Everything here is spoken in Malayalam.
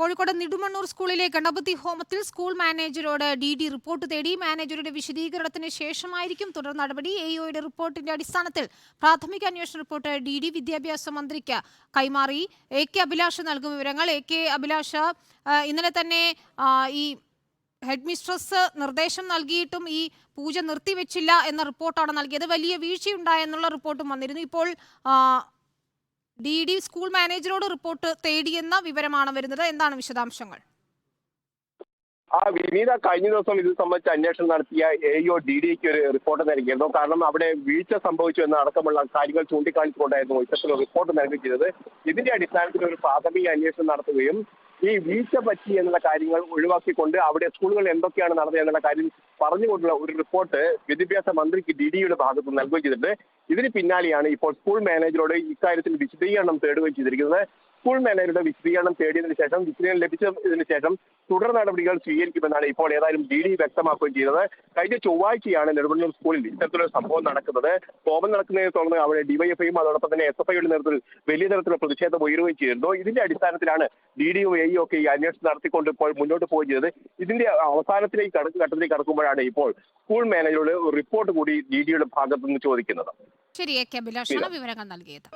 കോഴിക്കോട് നെടുമണ്ണൂർ സ്കൂളിലെ ഗണപതി ഹോമത്തിൽ സ്കൂൾ മാനേജരോട് ഡി ഡി റിപ്പോർട്ട് തേടി മാനേജരുടെ വിശദീകരണത്തിന് ശേഷമായിരിക്കും തുടർ നടപടി. എഒയുടെ റിപ്പോർട്ടിന്റെ അടിസ്ഥാനത്തിൽ പ്രാഥമിക അന്വേഷണ റിപ്പോർട്ട് ഡി ഡി വിദ്യാഭ്യാസ മന്ത്രിക്ക് കൈമാറി. എ കെ അഭിലാഷ് നൽകും വിവരങ്ങൾ. എ കെ അഭിലാഷ് ഇന്നലെ തന്നെ ഈ ഹെഡ് മിസ്ട്രസ് നിർദ്ദേശം നൽകിയിട്ടും ഈ പൂജ നിർത്തിവെച്ചില്ല എന്ന റിപ്പോർട്ടാണ് നൽകിയത്. വലിയ വീഴ്ചയുണ്ടായെന്നുള്ള റിപ്പോർട്ടും വന്നിരുന്നു. ഇപ്പോൾ ഡി ഡി സ്കൂൾ മാനേജരോട് റിപ്പോർട്ട് തേടിയെന്ന വിവരമാണ് വരുന്നത്. എന്താണ് വിശദാംശങ്ങൾ? ആ വിനീത കഴിഞ്ഞ ദിവസം ഇത് സംബന്ധിച്ച് അന്വേഷണം നടത്തിയ എ ഒ ഡി ഡിക്ക് ഒരു റിപ്പോർട്ട് നൽകിയിരുന്നു. കാരണം അവിടെ വീഴ്ച സംഭവിച്ചു എന്ന അടക്കമുള്ള കാര്യങ്ങൾ ചൂണ്ടിക്കാണിച്ചുകൊണ്ടായിരുന്നു ഇത്തരത്തിൽ റിപ്പോർട്ട് നൽകിയിരുന്നത് ഇതിന്റെ അടിസ്ഥാനത്തിൽ ഒരു പ്രാഥമിക അന്വേഷണം നടത്തുകയും ഈ വീഴ്ച പറ്റി എന്നുള്ള കാര്യങ്ങൾ ഒഴിവാക്കിക്കൊണ്ട് അവിടെ സ്കൂളുകൾ എന്തൊക്കെയാണ് നടന്നത് എന്നുള്ള കാര്യം പറഞ്ഞുകൊണ്ടുള്ള ഒരു റിപ്പോർട്ട് വിദ്യാഭ്യാസ മന്ത്രിക്ക് ഡി ഡിയുടെ ഭാഗത്ത് നൽകുകയും ചെയ്തിട്ടുണ്ട്. ഇതിന് പിന്നാലെയാണ് ഇപ്പോൾ സ്കൂൾ മാനേജറോട് ഇക്കാര്യത്തിൽ വിശദീകരണം തേടുകയും ചെയ്തിരിക്കുന്നത്. സ്കൂൾ മാനേജറുടെ വിശദീകരണം തേടിയതിനു ശേഷം വിശദീകരണം ലഭിച്ചതിനു ശേഷം തുടർ നടപടികൾ സ്വീകരിക്കുമെന്നാണ് ഇപ്പോൾ ഏതായാലും ഡി ഡി വ്യക്തമാക്കുകയും ചെയ്തത്. കഴിഞ്ഞ ചൊവ്വാഴ്ചയാണ് നെടുമണ്ണൂർ സ്കൂളിൽ ഇത്തരത്തിലൊരു സംഭവം നടക്കുന്നത്. കോപം നടക്കുന്നതിനെ തുടർന്ന് അവിടെ ഡിവൈഎഫ്ഐയും അതോടൊപ്പം തന്നെ എസ് എഫ് ഐയുടെ നേതൃത്വത്തിൽ വലിയ തരത്തിലുള്ള പ്രതിഷേധം ഉയരുകയും ചെയ്തിരുന്നു. ഇതിന്റെ അടിസ്ഥാനത്തിലാണ് ഡി ഡിയും ഐ ഒക്കെ ഈ അന്വേഷണം നടത്തിക്കൊണ്ട് ഇപ്പോൾ മുന്നോട്ട് പോവുകയും ചെയ്തത്. ഇതിന്റെ അവസാനത്തിലേക്ക് കടക്ക് ഘട്ടത്തിലേക്ക് കടക്കുമ്പോഴാണ് ഇപ്പോൾ സ്കൂൾ മാനേജറോട് റിപ്പോർട്ട് കൂടി ഡി ഡിയുടെ ഭാഗത്തുനിന്ന് ചോദിക്കുന്നത്. ശരി എ കെ അഭിലാഷാണ് വിവരങ്ങൾ നൽകിയത്.